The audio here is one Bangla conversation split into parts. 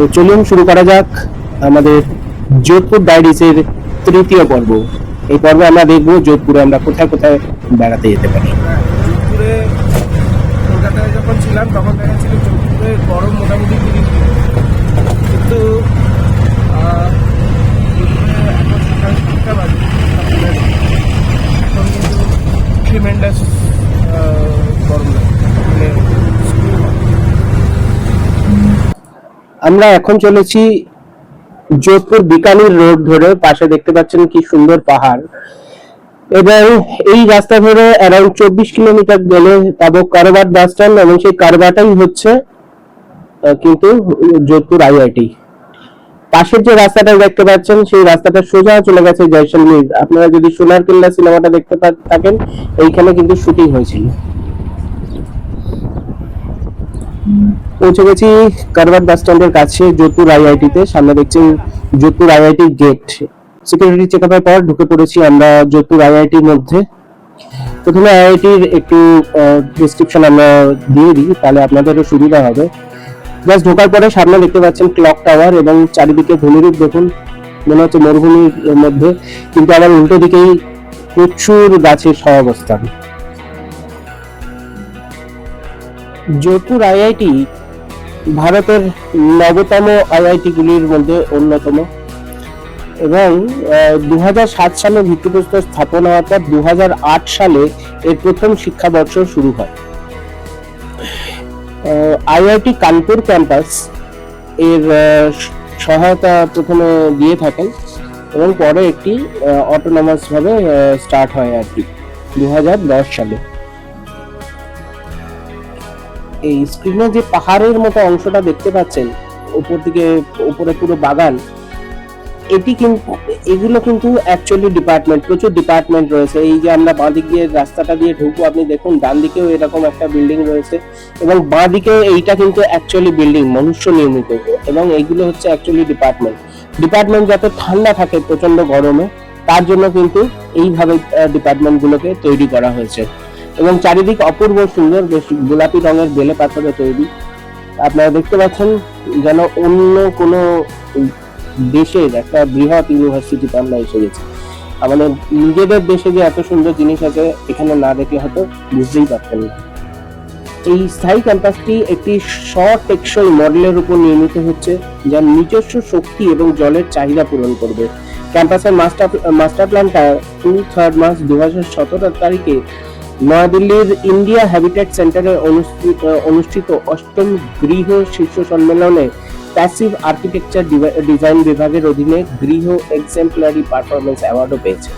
তো চলুন শুরু করা যাক আমাদের যোধপুর ডায়েরিসের তৃতীয় পর্ব। এই পর্বে আমরা দেখব যোধপুরে আমরা কোথায় কোথায় বেড়াতে যেতে পারি। যোধপুরে কলকাতায় যখন ছিলাম, তখন দেখা ছিল যোধপুরে গরম মোটামুটি তিরিশ ডিগ্রি কিন্তু আহ, যোধপুরে এখন সকাল সাতটা বাজে আপনার এখন কিন্তু ট্রিমেন্ডাস গরম লাগে মানে স্কুল আমরা এখন চলেছি যোধপুর বিকানির রোড ধরে। পাশে দেখতে পাচ্ছেন কি সুন্দর পাহাড়। এবং এই রাস্তা ধরে অ্যারাউন্ড চব্বিশ কিলোমিটার গেলে পাবো কারবাট বাস স্ট্যান্ড এবং সেই কারবাটাই হচ্ছে কিন্তু যোধপুর আইআইটি পাশের যে রাস্তাটা দেখতে পাচ্ছেন, সেই রাস্তাটা সোজা চলে গেছে জয়সলমীর আপনারা যদি সোনার কেল্লা সিনেমাটা দেখতে থাকেন, এইখানে কিন্তু শুটিং হয়েছিল। পৌঁছে গেছি কারবার বাস স্ট্যান্ডের কাছে, যোধপুর আইআইটি তে। সামনে দেখছেন Jodhpur IIT gate security check আপের পর ঢুকে পড়েছি আমরা যোধপুর আইআইটির মধ্যে। প্রথমে আইআইটির একটু ডিসক্রিপশন আমরা দিয়ে দিই, তাহলে আপনাদেরও সুবিধা হবে। জাস্ট ঢোকার পরে সামনে দেখতে পাচ্ছেন ক্লক টাওয়ার এবং চারিদিকে ভূমিরূপ দেখুন। মনে হচ্ছে মরুভূমির মধ্যে, কিন্তু আবার উল্টো দিকেই প্রচুর গাছের সহাবস্থান। যোধপুর আইআইটি ভারতের নবতম আইআইটি গুলির মধ্যে অন্যতম। এবং দু সালে ভিত্তিপ্রস্তর স্থাপন হওয়ার পর দু সালে এর প্রথম শিক্ষাবর্ষ শুরু হয়। আইআইটি কানপুর ক্যাম্পাস এর সহায়তা প্রথমে দিয়ে থাকেন এবং পরে একটি অটোনমাস ভাবে স্টার্ট হয় আর কি দু হাজার দশ সালে। এই স্ক্রিনে যে পাহাড়ের মতো অংশটা দেখতে পাচ্ছেন, উপর দিকে, উপরে পুরো বাগান, এটি কিন্তু এগুলো কিন্তু অ্যাকচুয়ালি ডিপার্টমেন্ট প্রচুর ডিপার্টমেন্ট রয়েছে। এই যে আমরা বাঁ দিক দিয়ে রাস্তাটা দিয়ে ঢুকবো, আপনি দেখুন ডান দিকেও এরকম একটা বিল্ডিং রয়েছে এবং বাঁ দিকে এইটা কিন্তু অ্যাকচুয়ালি বিল্ডিং মনুষ্য নির্মিত। এবং এইগুলো হচ্ছে অ্যাকচুয়ালি ডিপার্টমেন্ট ডিপার্টমেন্ট যাতে ঠান্ডা থাকে প্রচণ্ড গরমে, তার জন্য কিন্তু এইভাবে ডিপার্টমেন্ট গুলোকে তৈরি করা হয়েছে। এবং চারিদিক অপূর্ব সুন্দর বেশ গোলাপি রঙের বেলে পাথরে তৈরি। আপনারা দেখতে পাচ্ছেন যেন অন্য কোনো দেশের একটা বৃহৎ ইউনিভার্সিটিতে আমরা এসে গেছি আমাদের নিজেদের দেশে যে এত সুন্দর জিনিস আছে, এখানে না দেখলে হয়তো বুঝতেই পারতেন না। এই স্থায়ী ক্যাম্পাসটি একটি শর্ট টেকসই মডেলের উপর নির্মিত হচ্ছে যা নিজস্ব শক্তি এবং জলের চাহিদা পূরণ করবে। ক্যাম্পাসের মাস্টার মাস্টার প্ল্যানটা টু থার্ড মার্চ দু হাজার সতেরো তারিখে নয়াদিল্লির ইন্ডিয়া হ্যাবিটেট সেন্টারে অনুষ্ঠিত অষ্টম গৃহ শীর্ষ সম্মেলনে প্যাসিভ আর্কিটেকচার ডিজাইন বিভাগের অধীনে গৃহ এক্সেম্পলারি পারফরমেন্স অ্যাওয়ার্ডও পেয়েছে।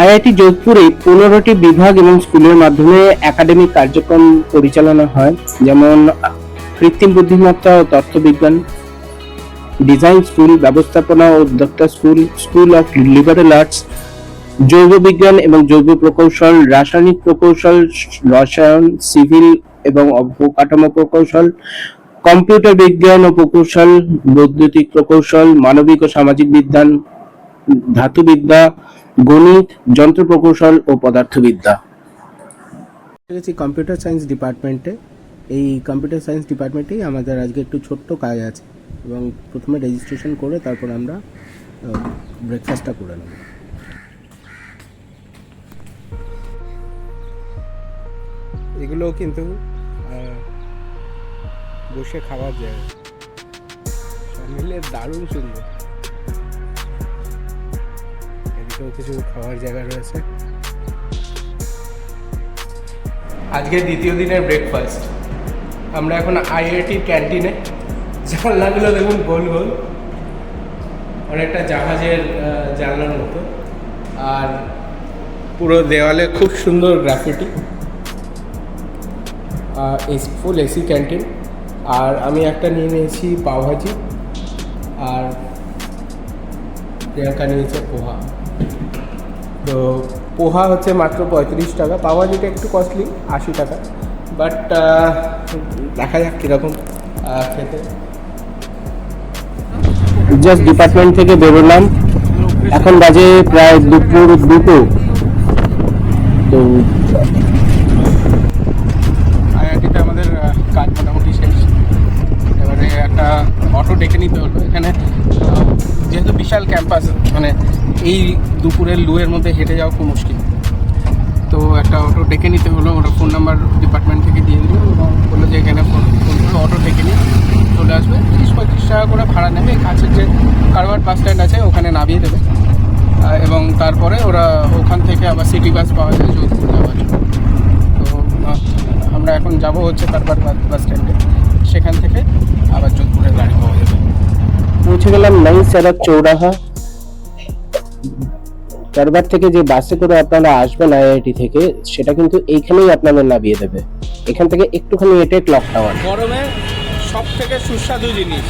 আইআইটি যোধপুরে পনেরোটি বিভাগ এবং স্কুলের মাধ্যমে একাডেমিক কার্যক্রম পরিচালনা হয়, যেমন কৃত্রিম বুদ্ধিমত্তা ও তথ্যবিজ্ঞান ডিজাইন স্কুল, ব্যবস্থাপনা ও উদ্যোক্তা school school of liberal arts জৈব বিজ্ঞান এবং জৈব প্রকৌশল, রাসায়নিক প্রকৌশল, রসায়ন, সিভিল এবং অবকাঠামো প্রকৌশল, কম্পিউটার বিজ্ঞান ও প্রকৌশল, বৈদ্যুতিক প্রকৌশল, মানবিক ও সামাজিক বিজ্ঞান ধাতুবিদ্যা গণিত, যন্ত্র প্রকৌশল ও পদার্থবিদ্যা। কম্পিউটার সায়েন্স ডিপার্টমেন্টে। এই কম্পিউটার সায়েন্স ডিপার্টমেন্টেই আমাদের আজকে একটু ছোট্ট কাজ আছে এবং প্রথমে রেজিস্ট্রেশন করে তারপর আমরা ব্রেকফাস্টটা করে নেব। এগুলোও কিন্তু বসে খাবার জায়গা সব মিলে দারুণ সুন্দর। এদিকেও কিছু খাওয়ার জায়গা রয়েছে। আজকে দ্বিতীয় দিনের ব্রেকফাস্ট আমরা এখন আইআইটির ক্যান্টিনে জানলাগুলো দেখুন গোল গোল। অনেকটা জাহাজের জানলার মতো। আর পুরো দেওয়ালে খুব সুন্দর গ্রাফিটি ফুল এসি ক্যান্টিন আর আমি একটা নিয়ে নিয়েছি পাওভাজি আর প্রিয়াঙ্কা নিয়েছে পোহা। তো পোহা হচ্ছে মাত্র পঁয়ত্রিশ টাকা পাওভাজিটা একটু কস্টলি আশি টাকা বাট দেখা যাক কীরকম খেতে। জাস্ট ডিপার্টমেন্ট থেকে বেরোলাম। এখন বাজে প্রায় দুপুর দুটো। তো বিশাল ক্যাম্পাস মানে এই দুপুরের লুয়ের মধ্যে হেঁটে যাওয়া খুব মুশকিল। তো একটা অটো ডেকে নিতে হলো, ওটা ফোন নাম্বার ডিপার্টমেন্ট থেকে দিয়ে দিল এবং বলল যে এখানে ফোন করে অটো ডেকে নিয়ে চলে আসবে। তিরিশ পঁয়ত্রিশ টাকা করে ভাড়া নেবে। কাছের যে কারবার বাস স্ট্যান্ড আছে, ওখানে নামিয়ে দেবে। এবং তারপরে ওরা ওখান থেকে আবার সিটি বাস পাওয়া যায়, যোধপুর যাওয়ার তো আমরা এখন যাব হচ্ছে কারবার বাস স্ট্যান্ডে। সেখান থেকে আবার যোধপুরের গাড়ি পাওয়া যাবে। পৌঁছে গেলাম নই সড়ক চৌরাহা। কারবার থেকে যে বাসে করে আপনারা আসবেন আইআইটি থেকে সেটা কিন্তু এইখানেই আপনাদের নামিয়ে দেবে। এখান থেকে একটুখানি হেঁটে ক্লক টাওয়ার গরমে সব থেকে সুস্বাদু জিনিস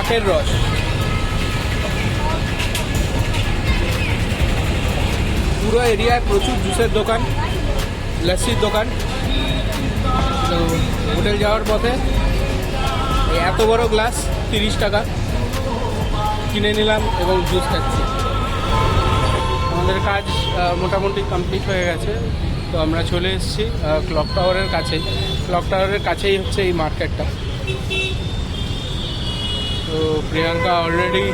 আখের রস। পুরো এরিয়ায় প্রচুর জুসের দোকান লস্যির দোকান। হোটেল যাওয়ার পথে এত বড় গ্লাস, তিরিশ টাকা। কিনে নিলাম এবং জুস খাচ্ছি। আমাদের কাজ মোটামুটি কমপ্লিট হয়ে গেছে। তো আমরা চলে এসেছি ক্লক টাওয়ারের কাছে ক্লক টাওয়ারের কাছেই হচ্ছে এই মার্কেটটা। তো প্রিয়াঙ্কা অলরেডি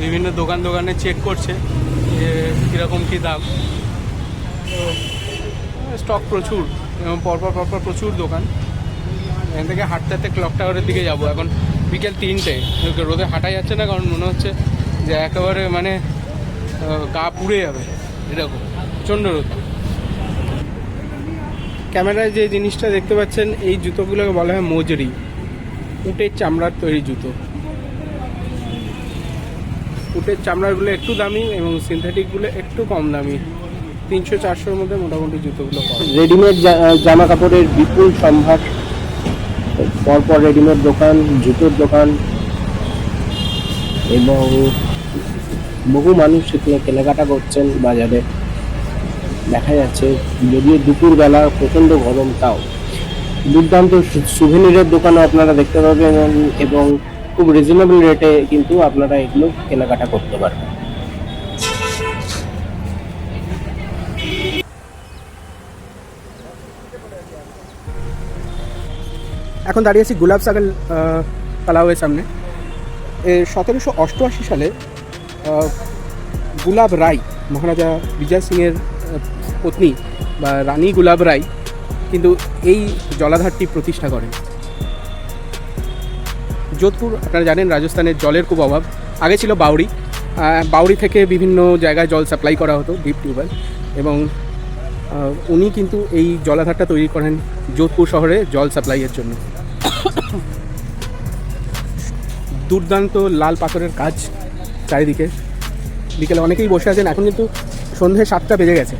বিভিন্ন দোকান দোকানে চেক করছে যে কীরকম কী দাম। স্টক প্রচুর। এবং পরপর পরপর প্রচুর দোকান। এখান থেকে হাঁটতে হাঁটতে ক্লক টাওয়ারের দিকে যাব। এখন বিকেল তিনটে। রোদে হাঁটা যাচ্ছে না, কারণ মনে হচ্ছে যে একেবারে মানে গা পুড়ে যাবে। এরকম। প্রচণ্ড রোদ। ক্যামেরায় যে জিনিসটা দেখতে পাচ্ছেন, এই জুতোগুলোকে বলা হয় মোজরি। উটের চামড়ার তৈরি জুতো। উটের চামড়ারগুলো একটু দামি এবং সিনথেটিকগুলো একটু কম দামি। তিনশো চারশোর মধ্যে মোটামুটি জুতোগুলো রেডিমেড জামা কাপড়ের বিপুল সম্ভার। পরপর রেডিমেড দোকান, জুতোর দোকান এবং বহু মানুষ সেখানে কেনাকাটা করছেন বাজারে। দেখা যাচ্ছে, যদিও দুপুরবেলা প্রচণ্ড গরম তাও। দুর্দান্ত সুভেনিরের দোকানও আপনারা দেখতে পাবেন এবং- এবং খুব রিজনেবল রেটে কিন্তু আপনারা এগুলো কেনাকাটা করতে পারবেন। এখন দাঁড়িয়ে আছি গুলাব সাগর আহ, তালাওয়ের সামনে। সতেরোশো অষ্টআশি সালে গুলাব রায় মহারাজা বিজয় সিংয়ের পত্নী বা রানী গুলাব রায় কিন্তু এই জলাধারটি প্রতিষ্ঠা করেন। যোধপুর আপনারা জানেন রাজস্থানের জলের খুব অভাব। আগে ছিল বাউরি বাউরি থেকে বিভিন্ন জায়গায় জল সাপ্লাই করা হতো ডিপ টিউবওয়েল এবং উনি কিন্তু এই জলাধারটা তৈরি করেন যোধপুর শহরে জল সাপ্লাইয়ের জন্য। দুর্দান্ত লাল পাথরের কাজ চারিদিকে। বিকেলে অনেকেই বসে আছেন, এখন কিন্তু সন্ধে সাতটা বেজে গেছে।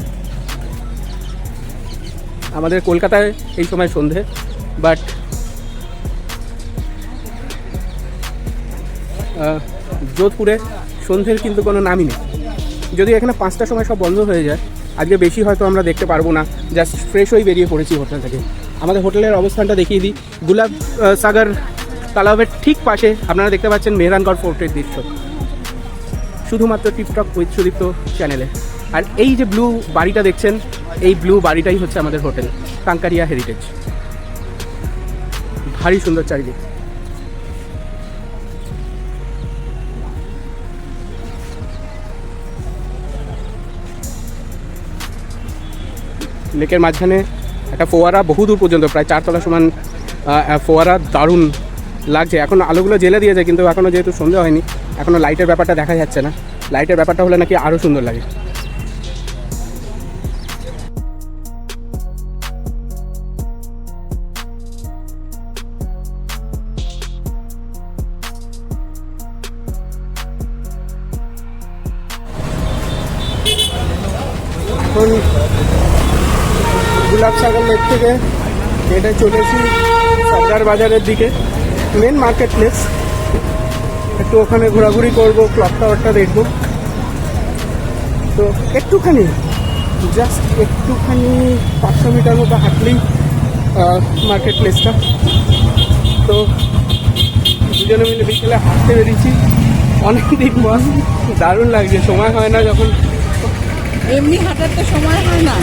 আমাদের কলকাতায় এই সময় সন্ধে বাট যোধপুরে সন্ধ্যের কিন্তু কোনো নামই নেই। যদি এখানে পাঁচটার সময় সব বন্ধ হয়ে যায় আজকে বেশি হয়তো আমরা দেখতে পারব না জাস্ট ফ্রেশ হয়ে বেরিয়ে পড়েছি হোটেল থেকে। আমাদের হোটেলের অবস্থানটা দেখিয়ে দিই। গুলাব সাগর, তালাবের ঠিক পাশে, আপনারা দেখতে পাচ্ছেন মেহরানগড় ফোর্টের দৃশ্য। শুধুমাত্র টিকটক উইথ সুদীপ্ত চ্যানেলে আর এই যে ব্লু বাড়িটা দেখছেন, এই ব্লু বাড়িটাই হচ্ছে আমাদের হোটেল কাঙ্কারিয়া হেরিটেজ ভারী সুন্দর চারিদিক। লেকের মাঝখানে একটা ফোয়ারা বহুদূর পর্যন্ত, প্রায় চারতলা সমান ফোয়ারা দারুণ লাগছে। এখন আলোগুলো জেলে দিয়েছে, কিন্তু এখনও যেহেতু সন্ধ্যা হয়নি এখনও লাইটের ব্যাপারটা দেখা যাচ্ছে না। লাইটের ব্যাপারটা হলে নাকি আরও সুন্দর লাগে। হেঁটে চলেছি সর্দার বাজারের দিকে। মেন মার্কেট প্লেস একটু ওখানে ঘোরাঘুরি করব ক্লক টাওয়ারটা দেখব। তো একটুখানি জাস্ট একটুখানি পাঁচশো মিটার মতো হাঁটলেই মার্কেট প্লেসটা তো দুজনে মিলে বিকেলে হাঁটতে বেরিয়েছি। অনেক দিন পর, দারুণ লাগছে, সময় হয় না যখন। এমনি হাঁটার তো সময় হয় না।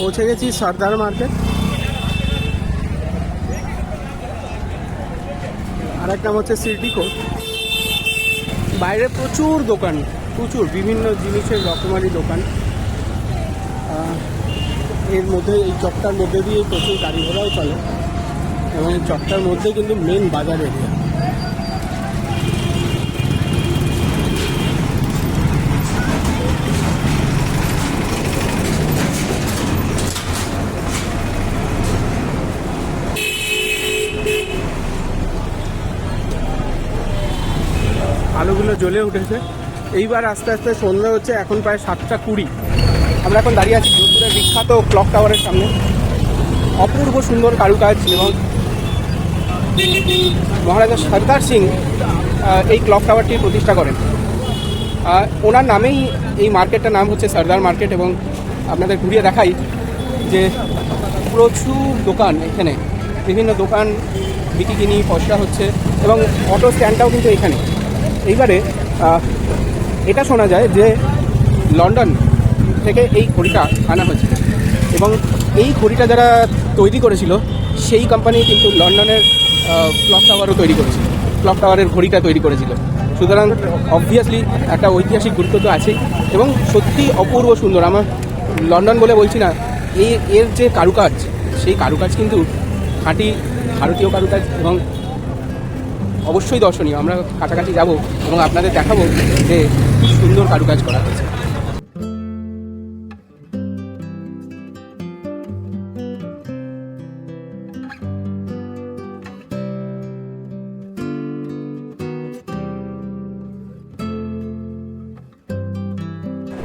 পৌঁছে গেছি সর্দার মার্কেট। আর একটা হচ্ছে সিটি কোর্ট। বাইরে প্রচুর দোকান, প্রচুর বিভিন্ন জিনিসের রকমারি দোকান। এর মধ্যে এই চকটার মধ্যে দিয়ে প্রচুর গাড়ি ঘোড়াও চলে। এবং এই চকটার মধ্যে কিন্তু মেন বাজার এরিয়া আলোগুলো জ্বলে উঠেছে। এইবার আস্তে আস্তে সন্ধ্যা হচ্ছে, এখন প্রায় সাতটা কুড়ি। আমরা এখন দাঁড়িয়ে আছি যোধপুরের বিখ্যাত ক্লক টাওয়ারের সামনে। অপূর্ব সুন্দর কারুকাজ এবং মহারাজা সর্দার সিং এই ক্লক টাওয়ারটি প্রতিষ্ঠা করেন। ওনার নামেই এই মার্কেটটার নাম হচ্ছে সর্দার মার্কেট এবং আপনাদের ঘুরিয়ে দেখাই যে প্রচুর দোকান এখানে। বিভিন্ন দোকান বিক্রি কিনি পয়সা হচ্ছে এবং অটো স্ট্যান্ডটাও কিন্তু এখানে। এইবারে এটা শোনা যায় যে লন্ডন থেকে এই ঘড়িটা আনা হয়েছে। এবং এই ঘড়িটা যারা তৈরি করেছিল, সেই কোম্পানি কিন্তু লন্ডনের ক্লক টাওয়ারও তৈরি করেছিল। ক্লক টাওয়ারের ঘড়িটা তৈরি করেছিল। সুতরাং অবভিয়াসলি একটা ঐতিহাসিক গুরুত্ব তো আছেই। এবং সত্যি অপূর্ব সুন্দর। আমার লন্ডন বলে বলছি না এই এর যে কারুকাজ, সেই কারুকাজ কিন্তু খাঁটি ভারতীয় কারুকাজ এবং অবশ্যই দর্শনীয়। আমরা কাছাকাছি যাব এবং আপনাদের দেখাবো যে সুন্দর কারুকাজ করা হয়েছে।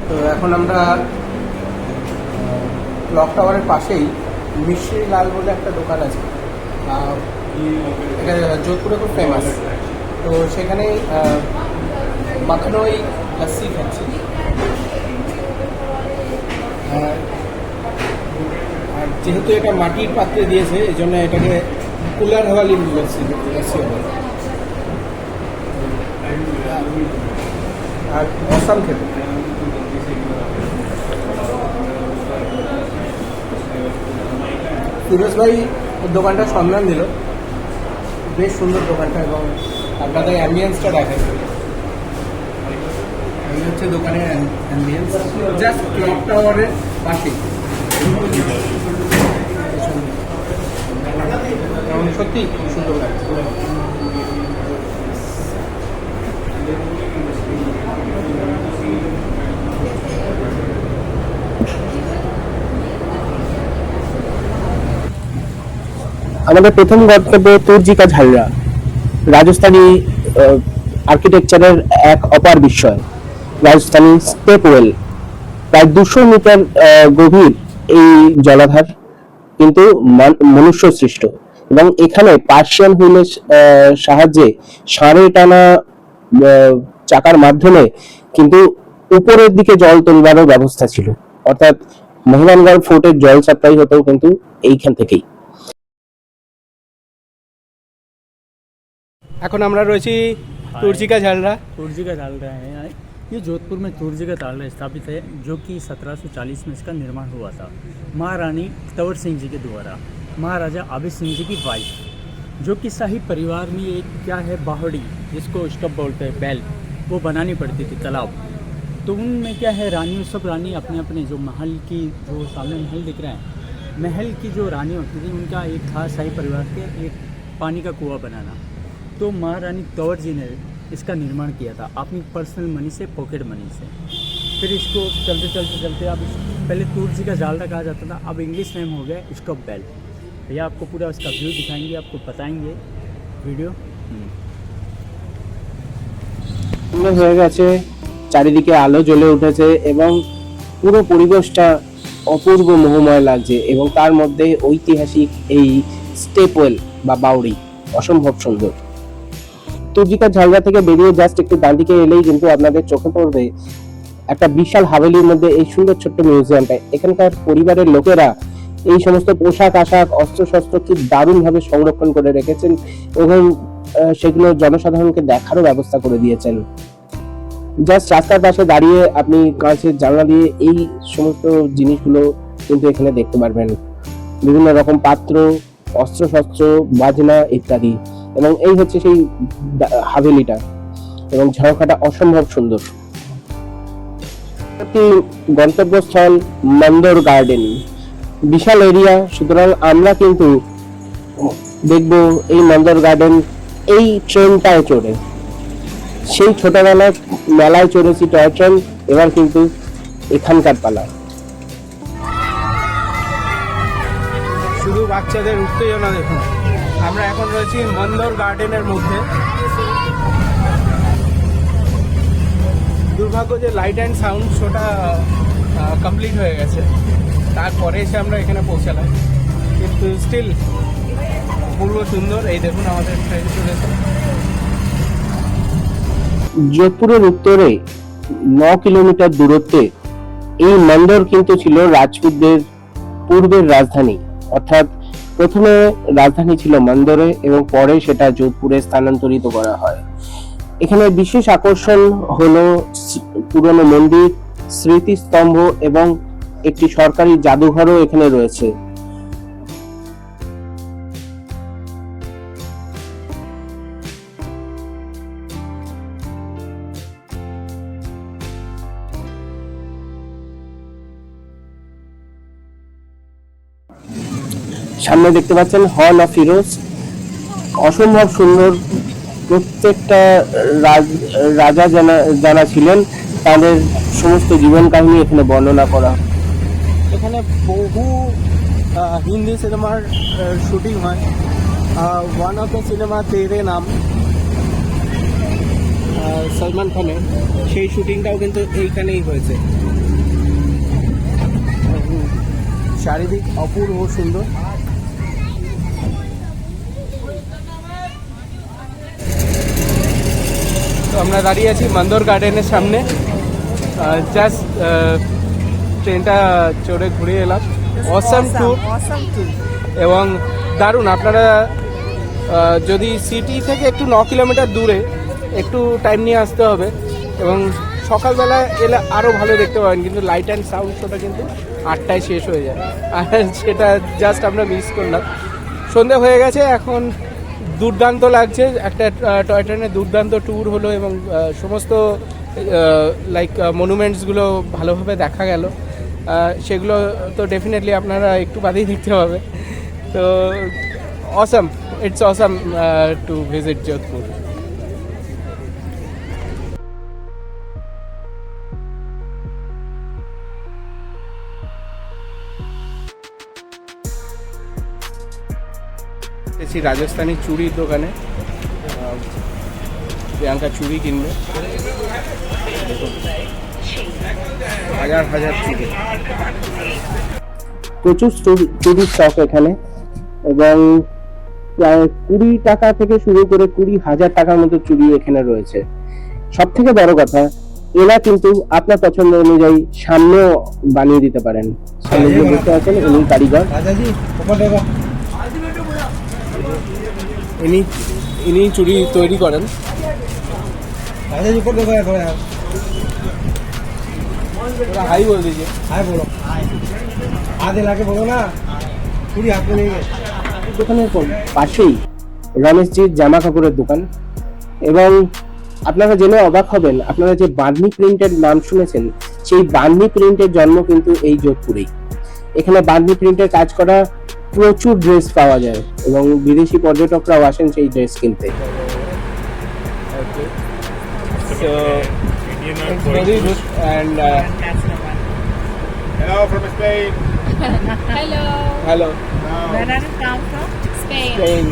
তো এখন আমরা ক্লক টাওয়ারের পাশেই মিশ্রি লাল বলে একটা দোকান আছে। এটা যোধপুরে খুব ফেমাস তো সেখানে মাখনই লস্যি খাচ্ছি। আর- আর যেহেতু এটা মাটির পাত্রে দিয়েছে, এই জন্য এটাকে কুলার হওয়ালি লস্যি লস্যি বলে আর অসাম খেতে। ফিরোজ ভাই ওর দোকানটার সন্ধান দিল। বেশ সুন্দর দোকানটা এবং আপনাদের অ্যাম্বিয়েন্সটা দেখেন। এই হচ্ছে দোকানের অ্যাম্বিয়েন্স জাস্ট ক্লক টাওয়ারের পাশে সত্যি খুব সুন্দর লাগছে। আমাদের প্রথম গন্তব্য তুর্জিকা ঝালরা, রাজস্থানী আর্কিটেকচারের এক অপার বিস্ময়, রাজস্থানী স্টেপওয়েল প্রায় দুশো মিটার গভীর এই জলাধার কিন্তু মনুষ্য সৃষ্ট এবং এখানে পার্সিয়ান হুইলের সাহায্যে ষাঁড়ে টানা চাকার মাধ্যমে কিন্তু উপরের দিকে জল তুলবারও ব্যবস্থা ছিল। অর্থাৎ মহিমানগড় ফোর্টের জল সাপ্লাই হতো কিন্তু এইখান থেকেই। এখন আমরা রয়েছি তুর্জিকা ঝালরা तुर्जी का डाल रहे हैं यहाँ ये जोधपुर में तुर्जी का ताल स्थापित है जो कि 1740 में इसका निर्माण हुआ था महारानी तंवर सिंह जी के द्वारा महाराजा आबिद सिंह जी की वाइफ जो कि शाही परिवार में एक क्या है बाहड़ी जिसको स्टब बोलते हैं बैल वो बनानी पड़ती थी तालाब तो उनमें क्या है रानी सब रानी अपने अपने जो महल की जो सामने महल दिख रहे हैं महल की जो रानी होती थी उनका एक था शाही परिवार के एक पानी का कुआं बनाना तो महारानी तंवर जी ने इसका निर्माण किया था अपनी पर्सनल मनी से पॉकेट मनी से फिर इसको चलते चलते चलते अब इस- पहले तूर जी का जालदा कहा जाता था अब इंग्लिश नेम हो गया स्टॉप बेल भैया आपको पूरा उसका व्यू दिखाएंगे आपको बताएंगे वीडियो हम्म। সুন্দর হয়ে গেছে চারিদিকে আলো জ্বলে উঠেছে এবং পুরো পরিবেশটা অপূর্ব মোহময় লাগছে এবং তার মধ্যে ঐতিহাসিক এই স্টেপওয়েল বা বাউরি অসম্ভব সুন্দর তুর্জিকা ঝালগা থেকে বেরিয়ে জাস্ট একটু ডান দিকে এলেই কিন্তু আপনাদের চোখে পড়বে একটা বিশাল হাভেলির মধ্যে এই সুন্দর ছোট্ট মিউজিয়ামটা এখানকার পরিবারের লোকেরা এই সমস্ত পোশাক, আশাক অস্ত্র শস্ত্র কি দারুণভাবে সংরক্ষণ করে রেখেছেন এবং সেগুলো জনসাধারণকে দেখারও ব্যবস্থা করে দিয়েছেন। জাস্ট রাস্তার পাশে দাঁড়িয়ে আপনি কাঁচের জানলা দিয়ে এই সমস্ত জিনিসগুলো কিন্তু এখানে দেখতে পারবেন। বিভিন্ন রকম পাত্র অস্ত্র শস্ত্র বাজনা ইত্যাদি। এবং এই হচ্ছে সেই হাভেলিটা। এবং ঝাড়খাটা অসম্ভব সুন্দর। গন্তব্যস্থল মন্দর গার্ডেন। বিশাল এরিয়া, সুতরাং আমরা কিন্তু দেখব এই মন্দর গার্ডেন এই ট্রেনটায় চড়ে। সেই ছোটবেলায় মেলায় চড়েছি টয় ট্রেন, এবার কিন্তু এখানকার পালা। শুধু বাচ্চাদের উত্তেজনা দেখুন। আমরা এখন রয়েছি মন্দর গার্ডেনের মধ্যে। দুর্ভাগ্য যে লাইট অ্যান্ড সাউন্ড শোটা কমপ্লিট হয়ে গেছে। তারপরে এসে আমরা এখানে পৌঁছালাম। কিন্তু স্টিল পূর্ব সুন্দর, এই দেখুন আমাদের ট্রেন চলেছে যোধপুরের উত্তরে ন কিলোমিটার দূরত্বে এই মন্দর কিন্তু ছিল রাজপুতদের পূর্বের রাজধানী। অর্থাৎ প্রথমে রাজধানী ছিল মন্দরে এবং পরে সেটা যোধপুরে স্থানান্তরিত করা হয়। এখানে বিশেষ আকর্ষণ হল পুরনো মন্দির, স্মৃতিস্তম্ভ এবং একটি সরকারি জাদুঘরও এখানে রয়েছে। সামনে দেখতে পাচ্ছেন হল অফ হিরোজ অসম্ভব সুন্দর প্রত্যেকটা রাজ- রাজা যারা ছিলেন, তাদের সমস্ত জীবন কাহিনী এখানে বর্ণনা করা। এখানে বহু হিন্দি সিনেমার শুটিং হয়। ওয়ান অফ দ্য সিনেমা তেরে নাম সলমান খানের। সেই শুটিংটাও কিন্তু এইখানেই হয়েছে। চারিদিক অপূর্ব সুন্দর। আমরা দাঁড়িয়ে আছি মন্দর গার্ডেনের সামনে। জাস্ট ট্রেনটা চড়ে ঘুরে এলাম। অসাম ট্যুর অসাম ট্যুর এবং দারুণ আপনারা যদি সিটি থেকে একটু ন কিলোমিটার দূরে একটু টাইম নিয়ে আসতে হবে। এবং সকালবেলা এলে আরও ভালো দেখতে পাবেন কিন্তু লাইট অ্যান্ড সাউন্ড শোটা কিন্তু আটটায় শেষ হয়ে যায়। আর সেটা জাস্ট আমরা মিস করলাম। সন্ধে হয়ে গেছে এখন দুর্দান্ত লাগছে। একটা টয় ট্রেনের দুর্দান্ত ট্যুর হলো এবং সমস্ত লাইক মনুমেন্টসগুলো ভালোভাবে দেখা গেল। সেগুলো তো ডেফিনেটলি আপনারা একটু বাদেই দেখতে হবে। তো awesome it's awesome to visit Jodhpur এসেছি রাজস্থানি চুড়ির দোকানে প্রিয়াঙ্কা চুড়ি কিনবে। হাজার হাজার চুড়ি। প্রচুর চুরি- চুরির স্টক এখানে এবং প্রায় কুড়ি টাকা থেকে শুরু করে কুড়ি হাজার টাকার মতো চুরি এখানে রয়েছে। সব থেকে বড় কথা এরা কিন্তু আপনার পছন্দ অনুযায়ী সামনেও বানিয়ে দিতে পারেন। সামনে যে বসে আছেন উনি কারিগর। ইনি ইনি চুড়ি তৈরি করেন। আচ্ছা, হাই বল দিজিয়ে হাই বলো। আগে লাগে বলো না। চুড়ি হাতে নিয়ে দোকানের পাশেই। রমেশজির জামা কাপড়ের দোকান। এবং আপনারা জেনে অবাক হবেন আপনারা যে বার্নি প্রিন্টের নাম শুনেছেন সেই বার্নি প্রিন্টের জন্ম কিন্তু এই যোধপুরেই। এখানে বার্নি প্রিন্টের কাজ করা প্রচুর ড্রেস পাওয়া যায় এবং বিদেশি পর্যটকরাও আসেন সেই ড্রেস কিনতে So it's very good and uh, Hello from Spain. Hello. hello. Where are you come from? Spain. Spain.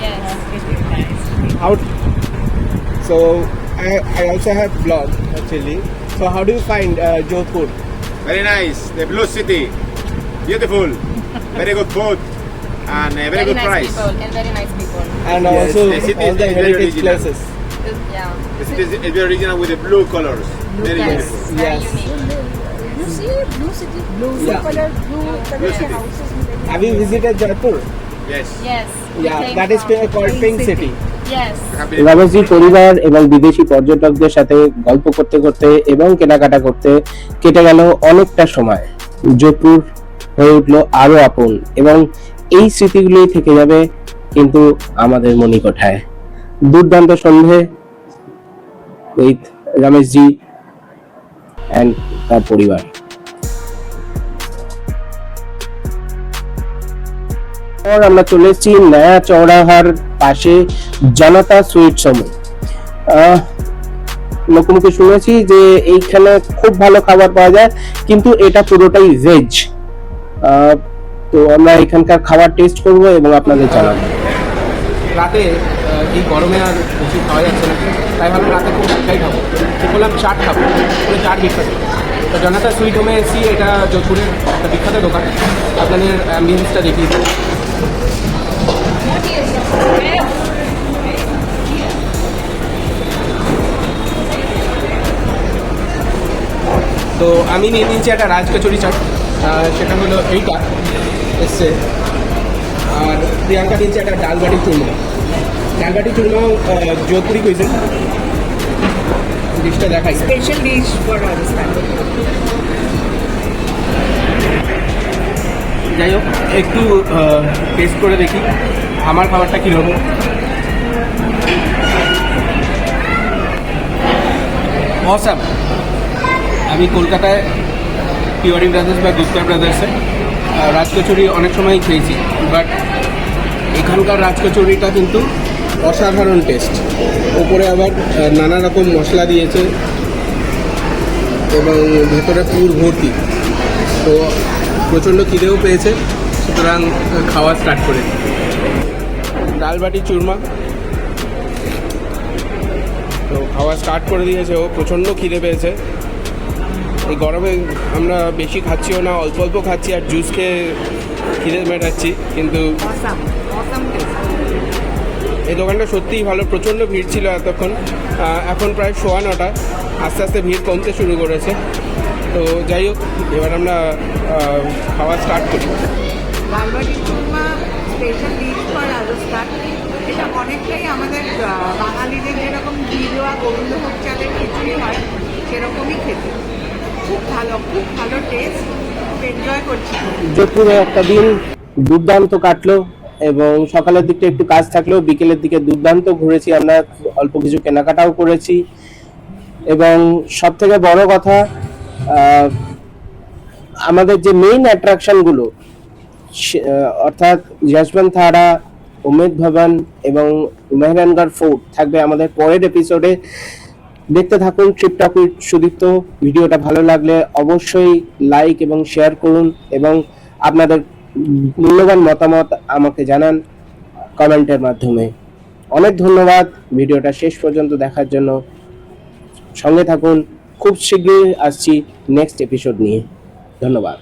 Yes. How? So I I also have blog actually. So how do you find uh, Jodhpur? Very nice. The Blue City. Beautiful. Very good food. And a very, very good nice price. people and very nice people. And Yes, also the city all is the very heritage original. places. Yeah. The city is very original with the blue colors. Blue Very Yes. beautiful. Yes. You see blue city, blue Yeah. color, blue color city. houses. Have you visited Jaipur? Yes. Yes. Yeah, that is called Pink City. Yes. I have been- রমেশজির পরিবার এবং বিদেশি পর্যটকদের সাথে গল্প করতে করতে এবং কেনাকাটা করতে কেটে গেল অনেকটা সময় যোধপুর হয়ে উঠল আরও আপন এবং এই স্মৃতিগুলোই থেকে যাবে কিন্তু আমাদের মণিকোঠায়। দুর্দান্ত সন্ধে উইথ রমেশজি অ্যান্ড তার পরিবার। পর আমরা চলে এসেছি নয়া চৌরাহার পাশে জনতা সুইট সময়। মুখে মুখে শুনেছি যে এইখানে খুব ভালো খাবার পাওয়া যায়, কিন্তু এটা পুরোটাই ভেজ তো আমরা এখানকার খাবার টেস্ট করব এবং আপনাদের জানাব। রাতে এই গরমে আর বেশি খাওয়া যাচ্ছে না। তাই ভাবলাম রাতে খুব একটাই খাব। বললাম চাট খাব। চাট বিখ্যাত। তো জনতা সুইট হোমে এসি এটা যোধপুরের একটা বিখ্যাত দোকান। আপনাদের অ্যাম্বিয়েন্সটা দেখিয়ে দিই। তো আমি নিয়ে নিয়েছি একটা রাজ কচুরি চাট। সেটা হলো এইটা এসছে। আর প্রিয়াঙ্কা নিয়েছে একটা ডালবাটি চুরমা। ডালবাটি চুরমাও আহ, যোধপুরি কুইজেন ডিশটা দেখাই। Special dish for Rajasthan. যাই হোক একটু টেস্ট করে দেখি আমার খাবারটা কী কীরকম। অসাম আমি কলকাতায় পিওরি ব্রাদার্স বা গুপ্তা ব্রাদার্সে রাজকচুরি অনেক সময় খেয়েছি বাট এখানকার রাজকচুরিটা কিন্তু অসাধারণ টেস্ট ওপরে আবার নানা রকম মশলা দিয়েছে এবং ভেতরে পুর ভর্তি। তো প্রচণ্ড খিদেও পেয়েছে, সুতরাং খাওয়া স্টার্ট করে। ডাল বাটি চুরমা। তো খাওয়া স্টার্ট করে দিয়েছে ও, প্রচণ্ড খিদে পেয়েছে। এই গরমে আমরা বেশি খাচ্ছিও না অল্প অল্প খাচ্ছি আর জুস খেয়ে খিদে মেটাচ্ছি কিন্তু. এই দোকানটা সত্যিই ভালো প্রচণ্ড ভিড় ছিল এতক্ষণ। এখন প্রায় সোয়া নটা আস্তে আস্তে ভিড় কমতে শুরু করেছে। তো যাই হোক এবার আমরা খাওয়া স্টার্ট করি। Lalbati churma special dish for Rajasthan. এটা অনেকটাই আমাদের বাঙালিদের যেরকম দেওয়া গোবিন্দভোগ চালের খিচুড়ি হয় সেরকমই খেতে। খুব একটা দিন দুর্দান্ত কাটলো এবং সকালের দিকটা একটু কাজ থাকলেও বিকেলের দিকে দুর্দান্ত ঘুরেছি আমরা, অল্প কিছু কেনাকাটাও করেছি। এবং সব থেকে বড় কথা আমাদের যে মেইন অ্যাট্রাকশনগুলো অর্থাৎ যশবন্ত থারা উমেদ ভবন এবং মেহরানগড় ফোর্ট থাকবে আমাদের পরের এপিসোডে দেখতে থাকুন উইথ সুদীপ্ত। ভিডিওটা ভালো লাগলে অবশ্যই লাইক এবং শেয়ার করুন এবং আপনাদের মূল্যবান মতামত আমাকে জানান কমেন্টের মাধ্যমে। অনেক ধন্যবাদ। ভিডিওটা শেষ পর্যন্ত দেখার জন্য। সঙ্গে থাকুন। খুব শীঘ্রই আসছি নেক্সট এপিসোড নিয়ে। ধন্যবাদ।